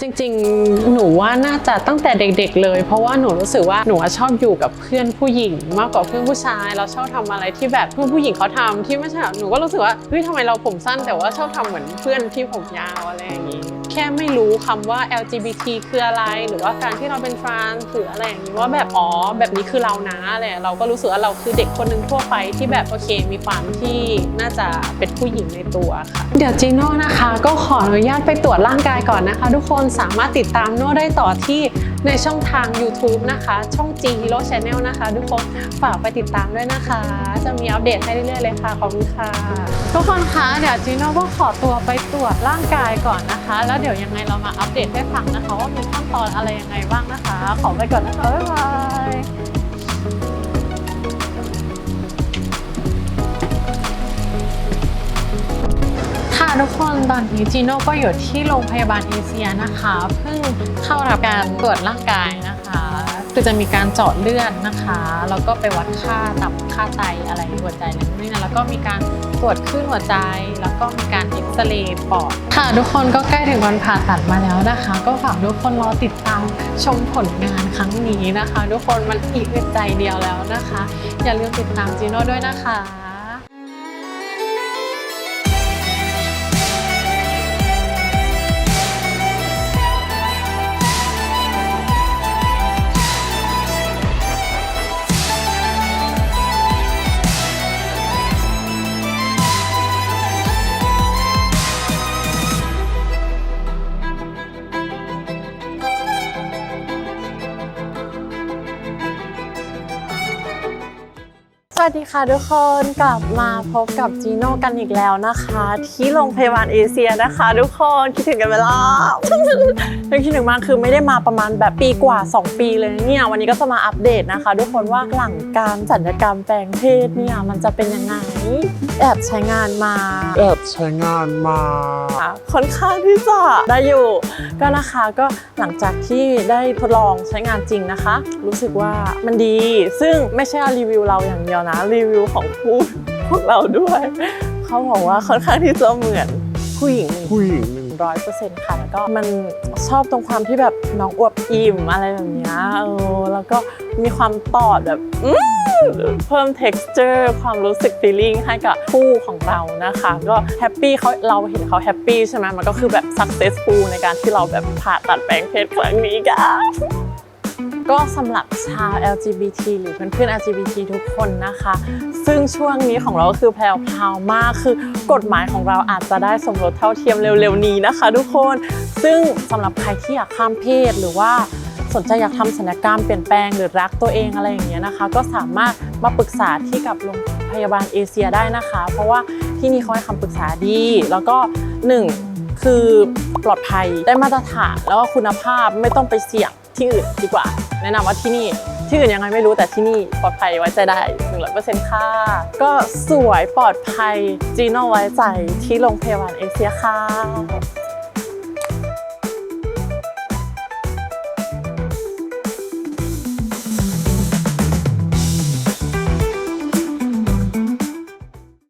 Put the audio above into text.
จริงๆ หนูว่าน่าจะตั้งแต่เด็ก ๆ เลย เพราะว่าหนูรู้สึกว่าหนูชอบอยู่กับเพื่อนผู้หญิง มากกว่าเพื่อนผู้ชาย เราชอบทำอะไรที่แบบเพื่อนผู้หญิงเขาทำที่ไม่ใช่หนูก็รู้สึกว่าเฮ้ยทำไมเราผมสั้นแต่ว่าชอบทำเหมือนเพื่อนที่ผมยาวอะไรอย่างนี้ แค่ไม่รู้คำว่า LGBT คืออะไร หรือว่าการที่เราเป็นทรานส์หรืออะไรอย่างนี้ว่าแบบอ๋อแบบนี้คือเรานะอะไรเราก็รู้สึกว่าเราคือเด็กคนหนึ่งทั่วไปที่แบบโอเคมีความที่น่าจะเป็นผู้หญิงในตัวค่ะ เดี๋ยวจีโน่นะคะ ก็ขออนุญาตไปตรวจร่างกายก่อนนะคะ ทุกคนสามารถติดตามโน่ได้ต่อที่ ในช่องทาง YouTube นะคะ ช่อง G Hero Channel นะคะ ทุกคนฝากไปติดตามด้วยนะคะ จะมีอัปเดตให้เรื่อยๆเลยค่ะ ขอบคุณค่ะ ทุกคนคะเดี๋ยวจีโน่ก็ขอตัวไปตรวจร่างกายก่อนนะคะ แล้วเดี๋ยวยังไงเรามาอัปเดตให้ฟังนะคะ ว่ามีขั้นตอนอะไรยังไงบ้างนะคะ ขอไปก่อนนะคะบ๊ายบาย ทุกคนตอนนี้จีโน่ก็อยู่ที่โรงพยาบาลเอเชียนะคะเพิ่งเข้ารับการตรวจร่างกายนะคะ คือจะมีการเจาะเลือดนะคะ แล้วก็ไปวัดค่าตับค่าไตอะไรหัวใจอะไรนี่นะแล้วก็มีการตรวจคลื่นหัวใจ แล้วก็มีการเอ็กซเรย์ปอดค่ะทุกคนก็ใกล้ถึงวันผ่าตัดมาแล้วนะคะ ก็ฝากทุกคนรอติดตามชมผลงานครั้งนี้นะคะ ทุกคนมันอีกอึดใจเดียวแล้วนะคะ อย่าลืมติดตามจีโน่ด้วยนะคะ วัสดีค่ะทุกคนกลับมาพบกับจีโน่กันอีกแล้วนะคะ ที่โรงพยาบาลเอเชียนะคะ ทุกคนคิดถึงกันไหมล่ะยังคิดถึงมากคือไม่ได้มาประมาณแบบปีกว่า 2 ปีเลยเนี่ยวันนี้ก็จะมาอัปเดตนะคะ ทุกคนว่าหลังการสัญญกรรมแปลงเพศเนี่ยมันจะเป็นยังไง แอบใช้งานมาแอบใช้งานมาค่อนข้างที่จะได้อยู่ ก็นะคะก็หลังจากที่ได้ทดลองใช้งานจริงนะคะ รู้สึกว่ามันดี ซึ่งไม่ใช่รีวิวเราอย่างเดียวนะ รีวิวของผู้พวกเราด้วย เขาบอกว่าค่อนข้างที่จะเหมือน ผู้หญิงหนึ่งผู้หญิงหนึ่งร้อยเปอร์เซ็นต์ค่ะแล้วก็มันชอบตรงความที่แบบน้องอวบอิ่มอะไรแบบเนี้ยเออแล้วก็มีความตอดแบบอื้อเพิ่ม texture ความรู้สึก feeling ให้กับคู่ของเรานะคะ ก็แฮปปี้เขาเราเห็นเขาแฮปปี้ใช่ไหมมันก็คือแบบ successful ในการที่เราแบบผ่าตัดแปลงเพศครั้งนี้กัน ก็สำหรับชาว LGBT หรือเพื่อนๆ LGBT ทุกคนนะคะ ซึ่งช่วงนี้ของเราก็คือแพรวพาวมากคือกฎหมายของเราอาจจะได้สมรสเท่าเทียมเร็วๆนี้นะคะ ทุกคน ซึ่งสำหรับใครที่อยากข้ามเพศหรือว่าสนใจอยากทำศัลยกรรมเปลี่ยนแปลงหรือรักตัวเองอะไรอย่างเงี้ยนะคะ ก็สามารถมาปรึกษาที่กับโรงพยาบาลเอเชียได้นะคะ เพราะว่าที่นี่เขาให้คำปรึกษาดี แล้วก็หนึ่งคือปลอดภัยได้มาตรฐานแล้วก็คุณภาพไม่ต้องไปเสี่ยง ที่อื่นดีกว่า แนะนำว่าที่นี่ที่อื่นยังไงไม่รู้แต่ที่นี่ปลอดภัยไว้ใจได้หนึ่งร้อยเปอร์เซ็นต์ค่ะ ก็สวยปลอดภัยจีโน่ไว้ใจที่โรงพยาบาลเอเชียค่ะ